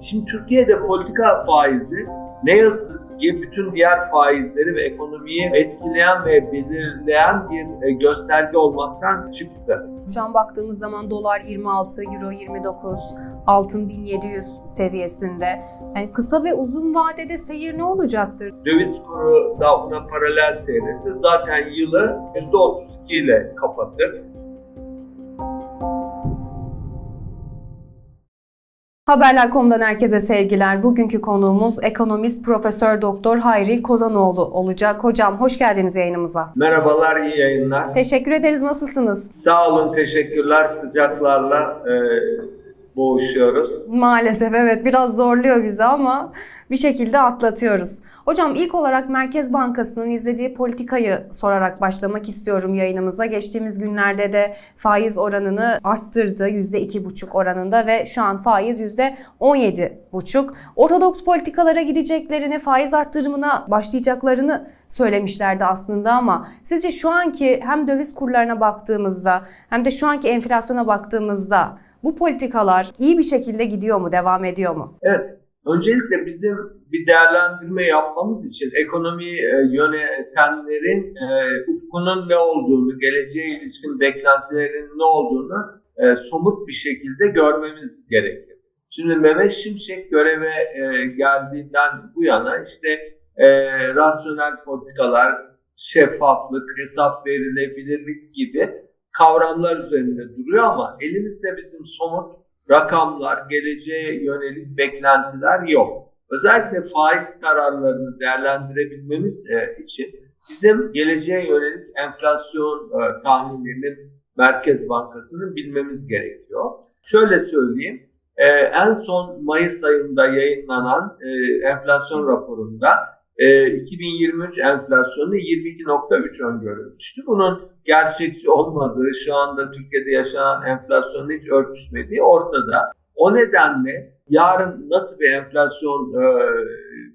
Şimdi Türkiye'de politika faizi ne yazık ki bütün diğer faizleri ve ekonomiyi etkileyen ve belirleyen bir e, gösterge olmaktan çıktı. Şu an baktığımız zaman dolar 26, euro 29, altın 1700 seviyesinde. Yani kısa ve uzun vadede seyir ne olacaktır? Döviz kuru da buna paralel seyretse zaten yılı %32 ile kapatır. Haberler.com'dan herkese sevgiler. Bugünkü konuğumuz ekonomist Profesör Doktor Hayri Kozanoğlu olacak. Hocam hoş geldiniz yayınımıza. Merhabalar, iyi yayınlar. Teşekkür ederiz. Nasılsınız? Sağ olun, teşekkürler. Sıcaklarla e, boğuşuyoruz. Maalesef evet biraz zorluyor bizi ama bir şekilde atlatıyoruz. Hocam ilk olarak Merkez Bankası'nın izlediği politikayı sorarak başlamak istiyorum yayınımıza. Geçtiğimiz günlerde de faiz oranını arttırdı %2,5 oranında ve şu an faiz %17,5. Ortodoks politikalara gideceklerini, faiz arttırımına başlayacaklarını söylemişlerdi aslında ama sizce şu anki hem döviz kurlarına baktığımızda hem de şu anki enflasyona baktığımızda bu politikalar iyi bir şekilde gidiyor mu, devam ediyor mu? Evet, öncelikle bizim bir değerlendirme yapmamız için ekonomiyi e, yönetenlerin e, ufkunun ne olduğunu, geleceğe ilişkin beklentilerin ne olduğunu e, somut bir şekilde görmemiz gerekir. Şimdi Mehmet Şimşek göreve geldiğinden bu yana işte rasyonel politikalar, şeffaflık, hesap verilebilirlik gibi kavramlar üzerinde duruyor ama elimizde bizim somut rakamlar, geleceğe yönelik beklentiler yok. Özellikle faiz kararlarını değerlendirebilmemiz e, için bizim geleceğe yönelik enflasyon e, tahminlerini Merkez Bankası'nın bilmemiz gerekiyor. Şöyle söyleyeyim, e, en son Mayıs ayında yayınlanan enflasyon raporunda e, 2023 enflasyonu 22.3 öngörülmüştü. Bunun gerçekçi olmadığı, şu anda Türkiye'de yaşanan enflasyonun hiç örtüşmediği ortada. O nedenle yarın nasıl bir enflasyon e,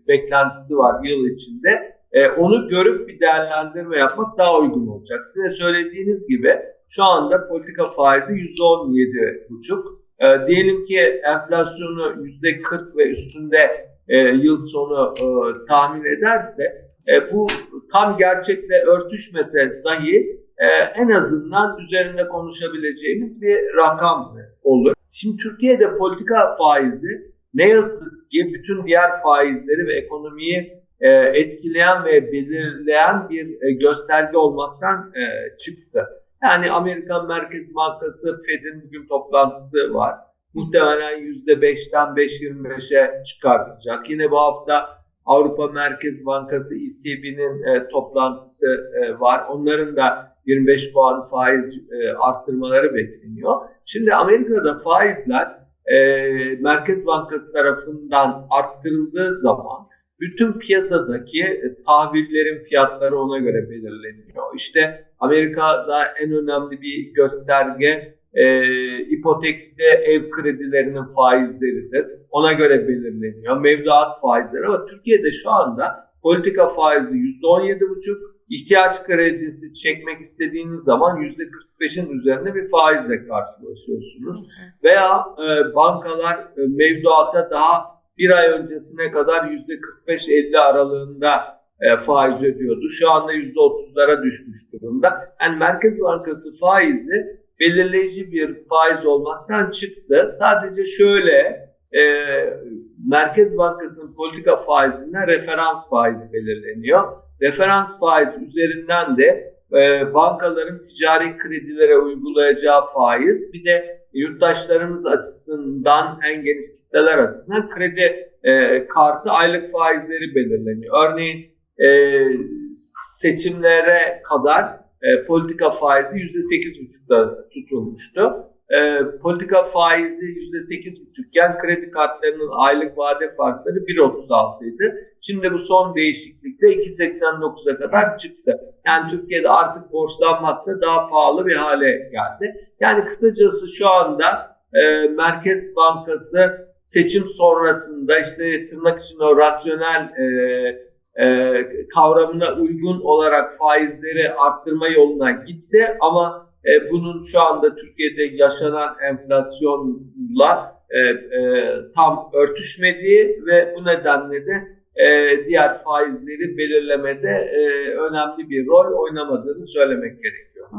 beklentisi var yıl içinde e, onu görüp bir değerlendirme yapmak daha uygun olacak. Size söylediğiniz gibi şu anda politika faizi %17,5. E, diyelim ki enflasyonu %40 ve üstünde e, yıl sonu e, tahmin ederse e, bu tam gerçekle örtüşmese dahi e, en azından üzerinde konuşabileceğimiz bir rakam olur. Şimdi Türkiye'de politika faizi ne yazık ki bütün diğer faizleri ve ekonomiyi e, etkileyen ve belirleyen bir e, gösterge olmaktan e, çıktı. Yani Amerikan Merkez Bankası Fed'in bugün toplantısı var. Muhtemelen %5'ten 5.25'e çıkartacak. Yine bu hafta Avrupa Merkez Bankası ECB'nin e, toplantısı e, var. Onların da 25 puan faiz e, arttırmaları bekleniyor. Şimdi Amerika'da faizler e, Merkez Bankası tarafından arttırıldığı zaman bütün piyasadaki e, tahvillerin fiyatları ona göre belirleniyor. İşte Amerika'da en önemli bir gösterge e, ipotekte ev kredilerinin faizleridir. Ona göre belirleniyor. Mevduat faizleri ama Türkiye'de şu anda politika faizi %17,5 ihtiyaç kredisi çekmek istediğiniz zaman %45'in üzerinde bir faizle karşılaşıyorsunuz. Veya e, bankalar e, mevduata daha bir ay öncesine kadar %45-50 aralığında e, faiz ödüyordu. Şu anda %30'lara düşmüş durumda. Yani Merkez Bankası faizi belirleyici bir faiz olmaktan çıktı. Sadece şöyle e, Merkez Bankası'nın politika faizinden referans faizi belirleniyor. Referans faiz üzerinden de e, bankaların ticari kredilere uygulayacağı faiz bir de yurttaşlarımız açısından en geniş kitleler açısından kredi e, kartı aylık faizleri belirleniyor. Örneğin e, seçimlere kadar e, politika faizi %8,5'da tutulmuştu. E, politika faizi %8,5 iken kredi kartlarının aylık vade farkları 1,36 idi. Şimdi bu son değişiklikle 2,89'a kadar çıktı. Yani Türkiye'de artık borçlanmak da daha pahalı bir hale geldi. Yani kısacası şu anda e, Merkez Bankası seçim sonrasında işte tırnak içinde o rasyonel e, e, kavramına uygun olarak faizleri arttırma yoluna gitti. Ama e, bunun şu anda Türkiye'de yaşanan enflasyonla e, e, tam örtüşmediği ve bu nedenle de e, diğer faizleri belirlemede e, önemli bir rol oynamadığını söylemek gerekiyor.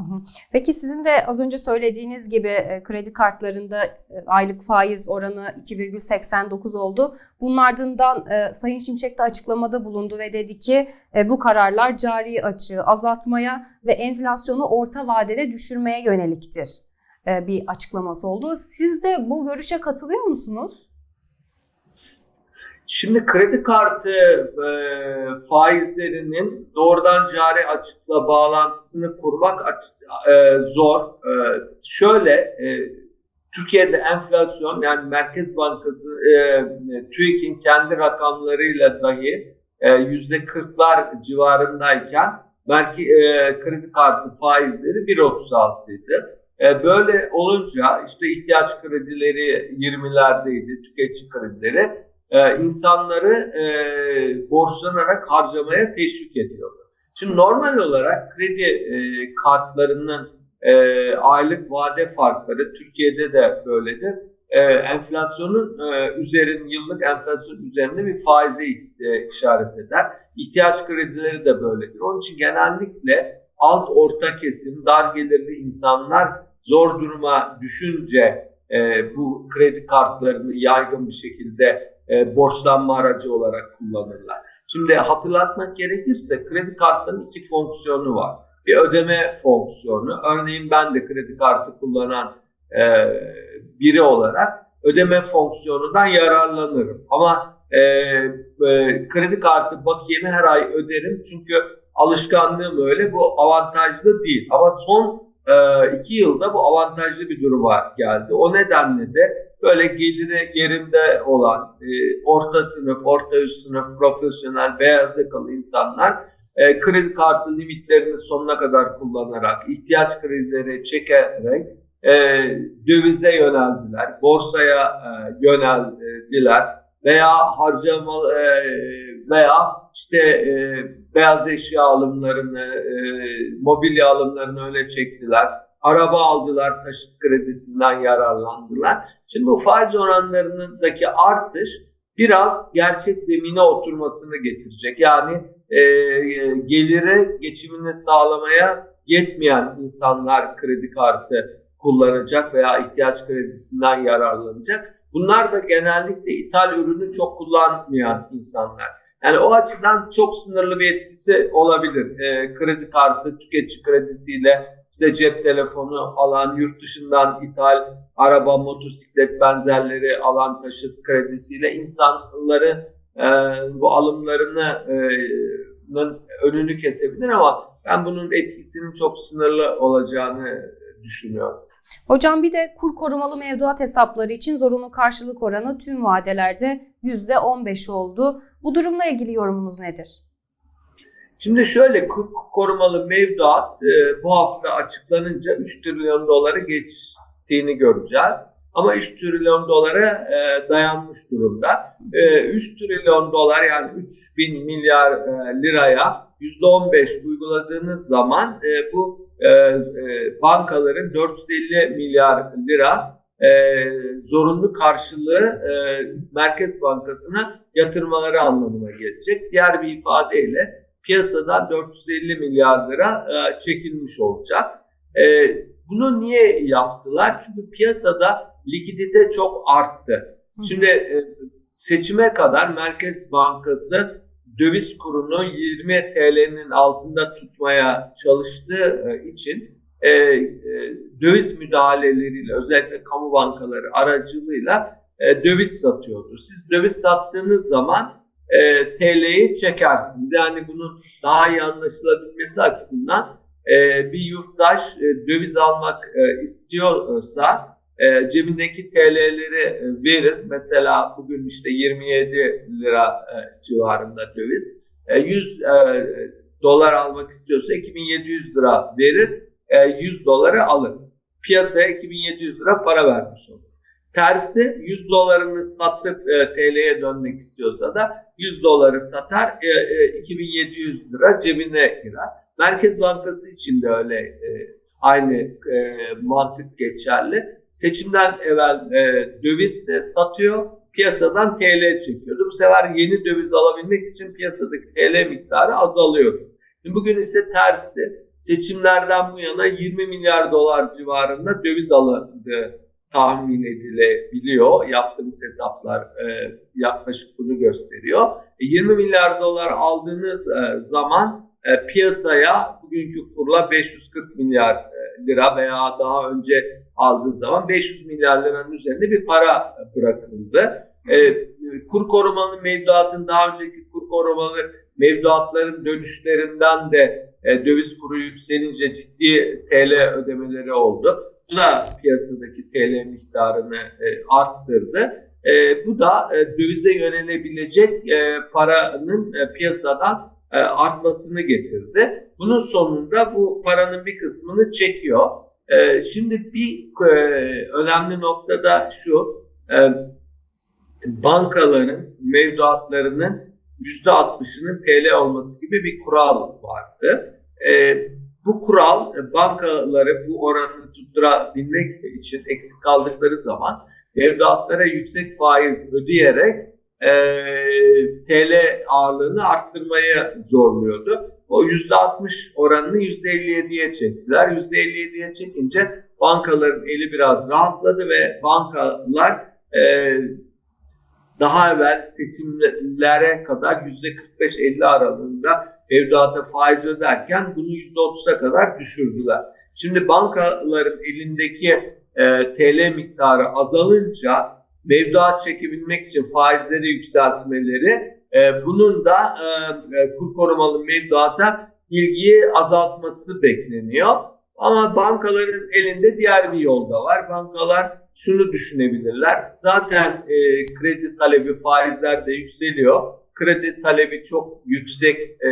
Peki sizin de az önce söylediğiniz gibi e, kredi kartlarında e, aylık faiz oranı 2,89 oldu. Bunun ardından Sayın Şimşek de açıklamada bulundu ve dedi ki bu kararlar cari açığı azaltmaya ve enflasyonu orta vadede düşürmeye yöneliktir bir açıklaması oldu. Siz de bu görüşe katılıyor musunuz? Şimdi kredi kartı e, faizlerinin doğrudan cari açıkla bağlantısını kurmak e, zor. E, şöyle e, Türkiye'de enflasyon yani Merkez Bankası e, TÜİK'in kendi rakamlarıyla dahi e, yüzde kırklar civarındayken merke, e, kredi kartı faizleri 1.36 idi. E, böyle olunca işte ihtiyaç kredileri 20'lerdeydi, tüketici kredileri e, insanları e, borçlanarak harcamaya teşvik ediyordu. Şimdi normal olarak kredi e, kartlarının e, aylık vade farkları Türkiye'de de böyledir. E, enflasyonun e, üzerin yıllık enflasyon üzerinde bir faize e, işaret eder. İhtiyaç kredileri de böyledir. Onun için genellikle alt orta kesim, dar gelirli insanlar zor duruma düşünce e, bu kredi kartlarını yaygın bir şekilde e, borçlanma aracı olarak kullanırlar. Şimdi hatırlatmak gerekirse kredi kartlarının iki fonksiyonu var. Bir ödeme fonksiyonu. Örneğin ben de kredi kartı kullanan e, biri olarak ödeme fonksiyonundan yararlanırım. Ama e, e, kredi kartı bakiyemi her ay öderim çünkü alışkanlığım öyle. Bu avantajlı değil. Ama son e, iki yılda bu avantajlı bir duruma geldi. O nedenle de böyle geliri yerinde olan e, orta sınıf, orta üst sınıf, profesyonel, beyaz yakalı insanlar e, kredi kartı limitlerini sonuna kadar kullanarak, ihtiyaç kredileri çekerek e, dövize yöneldiler, borsaya e, yöneldiler veya harcama e, veya işte e, beyaz eşya alımlarını, e, mobilya alımlarını öne çektiler. Araba aldılar, taşıt kredisinden yararlandılar. Şimdi bu faiz oranlarındaki artış biraz gerçek zemine oturmasını getirecek. Yani e, geliri geçimini sağlamaya yetmeyen insanlar kredi kartı kullanacak veya ihtiyaç kredisinden yararlanacak. Bunlar da genellikle ithal ürünü çok kullanmayan insanlar. Yani o açıdan çok sınırlı bir etkisi olabilir. E, kredi kartı tüketici kredisiyle işte cep telefonu alan, yurt dışından ithal araba, motosiklet benzerleri alan taşıt kredisiyle insanları e, bu alımlarının önünü kesebilir ama ben bunun etkisinin çok sınırlı olacağını düşünüyorum. Hocam bir de kur korumalı mevduat hesapları için zorunlu karşılık oranı tüm vadelerde %15 oldu. Bu durumla ilgili yorumunuz nedir? Şimdi şöyle korumalı mevduat e, bu hafta açıklanınca 3 trilyon doları geçtiğini göreceğiz. Ama 3 trilyon dolara e, dayanmış durumda. E, 3 trilyon dolar yani 3 bin milyar e, liraya %15 uyguladığınız zaman e, bu e, e, bankaların 450 milyar lira e, zorunlu karşılığı e, Merkez Bankası'na yatırmaları anlamına gelecek. Diğer bir ifadeyle piyasadan 450 milyar lira e, çekilmiş olacak. E, bunu niye yaptılar? Çünkü piyasada likidite çok arttı. Şimdi e, seçime kadar Merkez Bankası döviz kurunu 20 TL'nin altında tutmaya çalıştığı e, için e, e, döviz müdahaleleriyle özellikle kamu bankaları aracılığıyla e, döviz satıyordu. Siz döviz sattığınız zaman e, TL'yi çekersiniz. Yani bunun daha iyi anlaşılabilmesi açısından e, bir yurttaş e, döviz almak e, istiyorsa e, cebindeki TL'leri verir. Mesela bugün işte 27 lira e, civarında döviz. E, 100 e, dolar almak istiyorsa 2700 lira verir. E, 100 doları alır. Piyasaya 2700 lira para vermiş olur. Tersi 100 dolarını satıp e, TL'ye dönmek istiyorsa da 100 doları satar e, e, 2700 lira cebine girer. Merkez Bankası için de öyle e, aynı e, mantık geçerli. seçimden evvel e, döviz satıyor, piyasadan TL çekiyordu. Bu sefer yeni döviz alabilmek için piyasadaki TL miktarı azalıyordu. Şimdi bugün ise tersi. Seçimlerden bu yana 20 milyar dolar civarında döviz alındığı tahmin edilebiliyor. Yaptığımız hesaplar e, yaklaşık bunu gösteriyor. E, 20 milyar dolar aldığınız e, zaman e, piyasaya bugünkü kurla 540 milyar e, lira veya daha önce aldığı zaman 500 milyar liranın üzerinde bir para bırakıldı. E, kur korumalı mevduatın daha önceki kur korumalı mevduatların dönüşlerinden de e, döviz kuru yükselince ciddi TL ödemeleri oldu. Da piyasadaki TL miktarını e, arttırdı. E, bu da e, dövize yönelebilecek e, paranın e, piyasadan e, artmasını getirdi. Bunun sonunda bu paranın bir kısmını çekiyor. E, şimdi bir e, önemli nokta da şu, e, bankaların mevduatlarının %60'ının TL olması gibi bir kural vardı. E, bu kural e, bankaları bu oranı tutturabilmek için eksik kaldıkları zaman mevduatlara yüksek faiz ödeyerek e, TL ağırlığını arttırmaya zorluyordu. O %60 oranını %57'ye çektiler. %57'ye çekince bankaların eli biraz rahatladı ve bankalar e, daha evvel seçimlere kadar %45-50 aralığında mevduata faiz öderken bunu %30'a kadar düşürdüler. Şimdi bankaların elindeki e, TL miktarı azalınca mevduat çekebilmek için faizleri yükseltmeleri e, bunun da e, e, kur korumalı mevduata ilgiyi azaltması bekleniyor. Ama bankaların elinde diğer bir yol da var. Bankalar şunu düşünebilirler. Zaten e, kredi talebi faizler de yükseliyor. Kredi talebi çok yüksek e,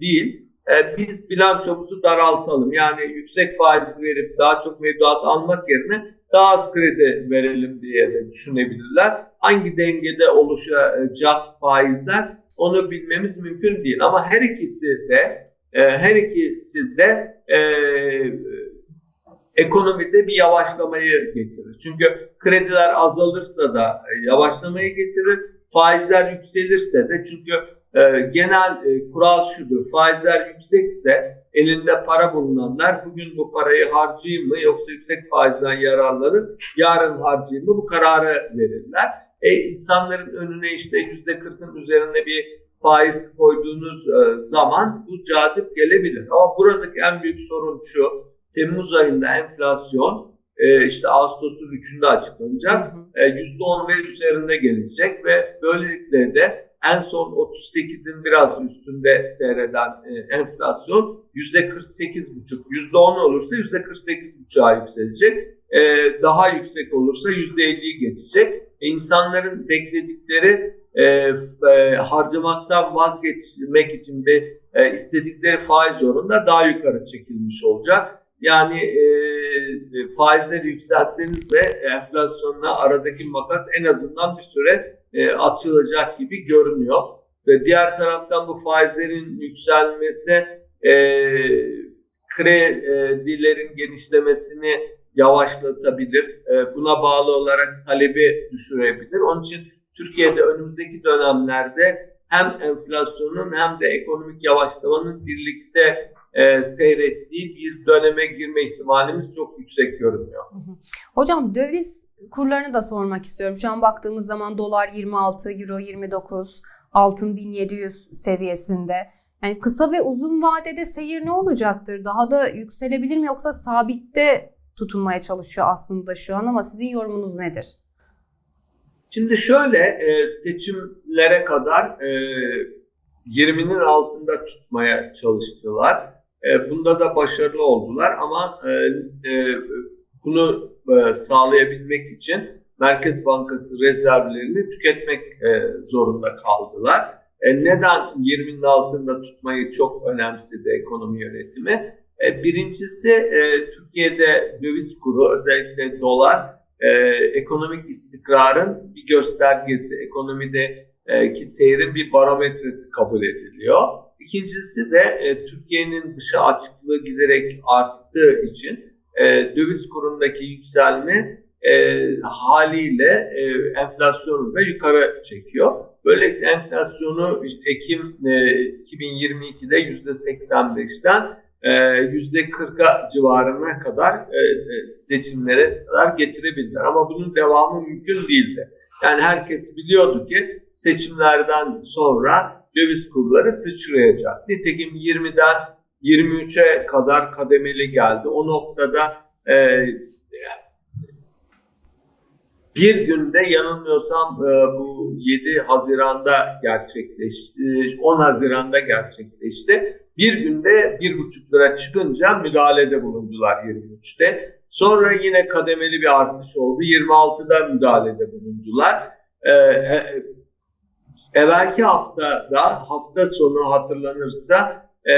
değil. E, biz bilançomuzu daraltalım. Yani yüksek faiz verip daha çok mevduat almak yerine daha az kredi verelim diye de düşünebilirler. Hangi dengede oluşacak faizler onu bilmemiz mümkün değil. Ama her ikisi de e, her ikisi de e, ekonomide bir yavaşlamayı getirir. Çünkü krediler azalırsa da e, yavaşlamayı getirir. Faizler yükselirse de çünkü e, genel e, kural şudur. Faizler yüksekse elinde para bulunanlar bugün bu parayı harcayayım mı yoksa yüksek faizden yararlanıp yarın harcayayım mı bu kararı verirler. E, insanların önüne işte yüzde kırkın üzerinde bir faiz koyduğunuz e, zaman bu cazip gelebilir. Ama buradaki en büyük sorun şu. Temmuz ayında enflasyon e, işte Ağustos'un 3'ünde açıklanacak. E, %10 ve üzerinde gelecek ve böylelikle de en son 38'in biraz üstünde seyreden e, enflasyon %48,5. %10 olursa %48,5'a yükselecek. E, daha yüksek olursa %50'yi geçecek. E, insanların bekledikleri e, e, harcamaktan vazgeçmek için de e, istedikleri faiz oranında daha yukarı çekilmiş olacak. Yani e, faizleri yükseltseniz de enflasyonla aradaki makas en azından bir süre e, açılacak gibi görünüyor. Ve diğer taraftan bu faizlerin yükselmesi e, kredilerin genişlemesini yavaşlatabilir. E, buna bağlı olarak talebi düşürebilir. Onun için Türkiye'de önümüzdeki dönemlerde hem enflasyonun hem de ekonomik yavaşlamanın birlikte e, seyrettiği bir döneme girme ihtimalimiz çok yüksek görünüyor. Hocam döviz kurlarını da sormak istiyorum. Şu an baktığımız zaman dolar 26, euro 29, altın 1700 seviyesinde. Yani kısa ve uzun vadede seyir ne olacaktır? Daha da yükselebilir mi yoksa sabitte tutunmaya çalışıyor aslında şu an ama sizin yorumunuz nedir? Şimdi şöyle e, seçimlere kadar e, 20'nin altında tutmaya çalıştılar. E, bunda da başarılı oldular ama e, e, bunu sağlayabilmek için Merkez Bankası rezervlerini tüketmek zorunda kaldılar. Neden 20'nin altında tutmayı çok önemsedi ekonomi yönetimi? Birincisi Türkiye'de döviz kuru özellikle dolar ekonomik istikrarın bir göstergesi, ekonomideki seyrin bir barometresi kabul ediliyor. İkincisi de e, Türkiye'nin dışa açıklığı giderek arttığı için e, döviz kurundaki yükselme e, haliyle e, enflasyonu da yukarı çekiyor. Böylelikle enflasyonu işte Ekim e, 2022'de %85'ten e, %40'a civarına kadar e, e, seçimlere kadar getirebildiler. Ama bunun devamı mümkün değildi. Yani herkes biliyordu ki seçimlerden sonra döviz kurları sıçrayacak. Nitekim 20'den 23'e kadar kademeli geldi. O noktada e, bir günde yanılmıyorsam e, bu 7 Haziran'da gerçekleşti, 10 Haziran'da gerçekleşti. Bir günde 1,5 lira çıkınca müdahalede bulundular 23'te. Sonra yine kademeli bir artış oldu. 26'da müdahalede bulundular. Ee, e, evvelki haftada hafta sonu hatırlanırsa e,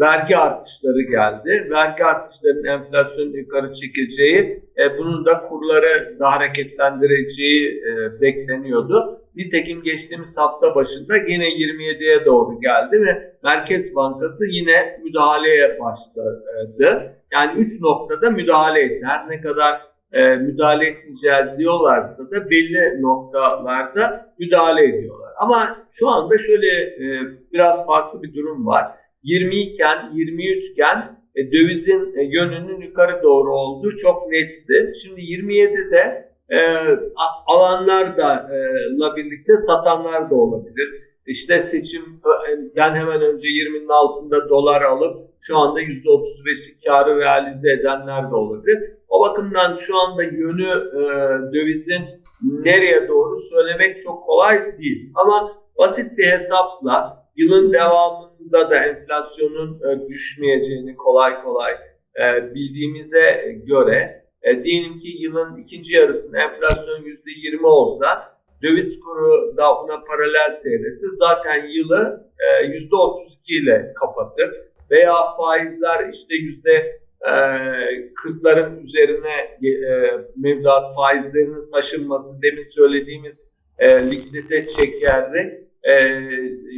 vergi artışları geldi. Vergi artışlarının enflasyonu yukarı çekeceği, e, bunun da kurları da hareketlendireceği e, bekleniyordu. Nitekim geçtiğimiz hafta başında yine 27'ye doğru geldi ve Merkez Bankası yine müdahaleye başladı. Yani üç noktada müdahale etti. Her ne kadar e, müdahale etmeyeceğiz diyorlarsa da belli noktalarda müdahale ediyorlar. Ama şu anda şöyle e, biraz farklı bir durum var. 20 iken, 23 iken e, dövizin e, yönünün yukarı doğru olduğu çok netti. Şimdi 27'de e, alanlar da e, la birlikte satanlar da olabilir. İşte seçimden hemen önce 20'nin altında dolar alıp şu anda %35'lik karı realize edenler de olabilir. O bakımdan şu anda yönü e, dövizin nereye doğru söylemek çok kolay değil. Ama basit bir hesapla yılın devamında da enflasyonun e, düşmeyeceğini kolay kolay e, bildiğimize göre e, diyelim ki yılın ikinci yarısında enflasyon %20 olsa döviz kuru da buna paralel seyretse zaten yılı e, %32 ile kapatır. Veya faizler işte yüzde e, 40'ların üzerine e, mevduat faizlerinin taşınması demin söylediğimiz e, likidite çekerli e,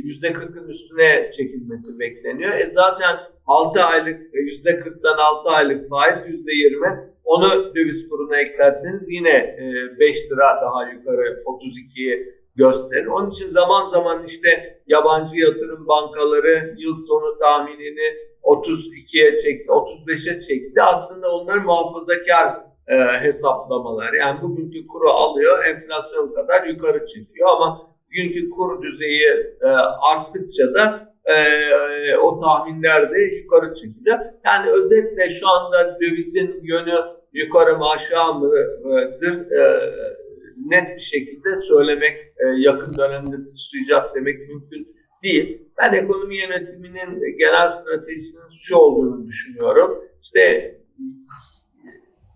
yüzde 40'ın üstüne çekilmesi bekleniyor. E zaten 6 aylık e, yüzde 40'dan 6 aylık faiz %20 onu döviz kuruna eklerseniz yine 5 e, lira daha yukarı 32'yi gösterir. Onun için zaman zaman işte yabancı yatırım bankaları yıl sonu tahminini 32'ye çekti, 35'e çekti. Aslında onlar muhafazakar e, hesaplamalar. Yani bugünkü kuru alıyor, enflasyon kadar yukarı çekiyor ama bugünkü kur düzeyi e, arttıkça da e, o tahminler de yukarı çekiliyor. Yani özetle şu anda dövizin yönü yukarı mı aşağı mıdır e, net bir şekilde söylemek e, yakın dönemde sıçrayacak demek mümkün değil. Ben ekonomi yönetiminin genel stratejisinin şu olduğunu düşünüyorum. İşte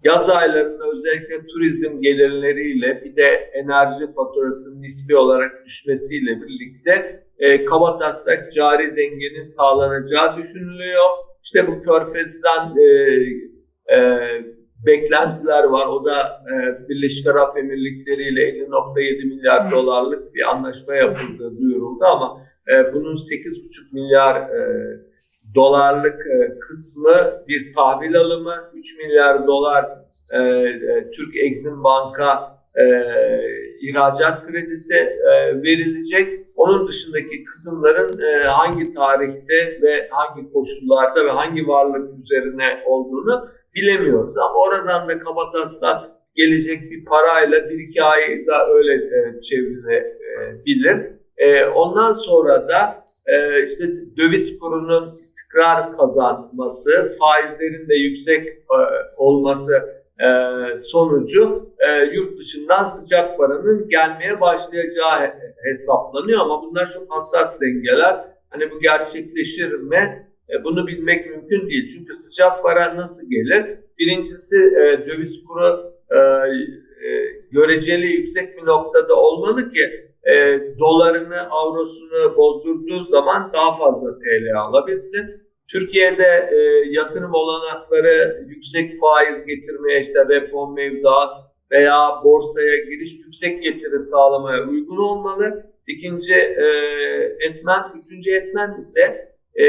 yaz aylarında özellikle turizm gelirleriyle bir de enerji faturasının nispi olarak düşmesiyle birlikte e, kabataslak cari dengenin sağlanacağı düşünülüyor. İşte bu körfezden e, e, beklentiler var. O da e, Birleşik Arap Emirlikleri ile 50.7 milyar dolarlık bir anlaşma yapıldı, duyuruldu ama e, bunun 8,5 milyar e, dolarlık e, kısmı bir tahvil alımı, 3 milyar dolar e, e, Türk Exim Bank'a e, ihracat kredisi e, verilecek. Onun dışındaki kısımların e, hangi tarihte ve hangi koşullarda ve hangi varlık üzerine olduğunu bilemiyoruz. Ama oradan da kabataslak gelecek bir parayla bir iki ayda öyle e, çevrilebilir. E, ondan sonra da e, işte döviz kurunun istikrar kazanması, faizlerin de yüksek e, olması e, sonucu e, yurt dışından sıcak paranın gelmeye başlayacağı hesaplanıyor ama bunlar çok hassas dengeler. Hani bu gerçekleşir mi? E, bunu bilmek mümkün değil. Çünkü sıcak para nasıl gelir? Birincisi e, döviz kuru e, göreceli yüksek bir noktada olmalı ki dolarını, avrosunu bozdurduğu zaman daha fazla TL alabilsin. Türkiye'de e, yatırım olanakları yüksek faiz getirmeye işte repo mevduat veya borsaya giriş yüksek getiri sağlamaya uygun olmalı. İkinci e, etmen, üçüncü etmen ise e,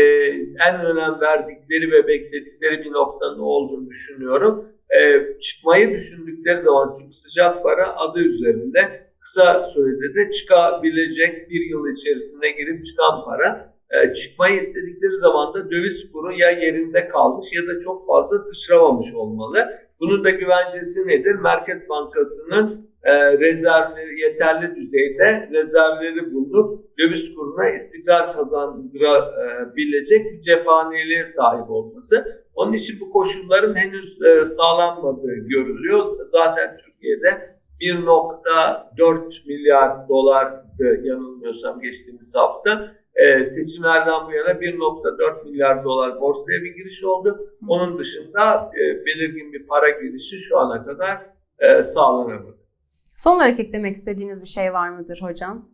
en önem verdikleri ve bekledikleri bir noktanın olduğunu düşünüyorum. e, çıkmayı düşündükleri zaman çünkü sıcak para adı üzerinde kısa sürede de çıkabilecek bir yıl içerisinde girip çıkan para e, çıkmayı istedikleri zaman da döviz kuru ya yerinde kalmış ya da çok fazla sıçramamış olmalı. Bunun da güvencesi nedir? Merkez Bankası'nın e, rezervleri yeterli düzeyde rezervleri bulunup döviz kuruna istikrar kazandırabilecek bir cephaneliğe sahip olması. Onun için bu koşulların henüz e, sağlanmadığı görülüyor. Zaten Türkiye'de 1.4 milyar dolardı yanılmıyorsam geçtiğimiz hafta. E, seçimlerden bu yana 1.4 milyar dolar borsaya bir giriş oldu. Onun dışında e, belirgin bir para girişi şu ana kadar e, sağlanamadı. Son olarak eklemek istediğiniz bir şey var mıdır hocam?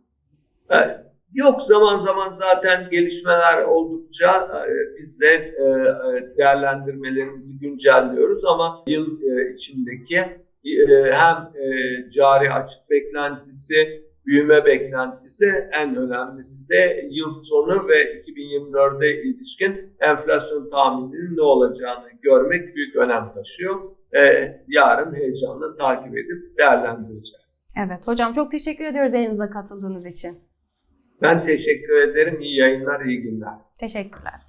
Evet. Yok zaman zaman zaten gelişmeler oldukça e, biz de e, e, değerlendirmelerimizi güncelliyoruz ama yıl e, içindeki e, hem e, cari açık beklentisi, büyüme beklentisi en önemlisi de yıl sonu ve 2024'e ilişkin enflasyon tahmininin ne olacağını görmek büyük önem taşıyor. E, yarın heyecanla takip edip değerlendireceğiz. Evet hocam çok teşekkür ediyoruz yayınımıza katıldığınız için. Ben teşekkür ederim. İyi yayınlar, iyi günler. Teşekkürler.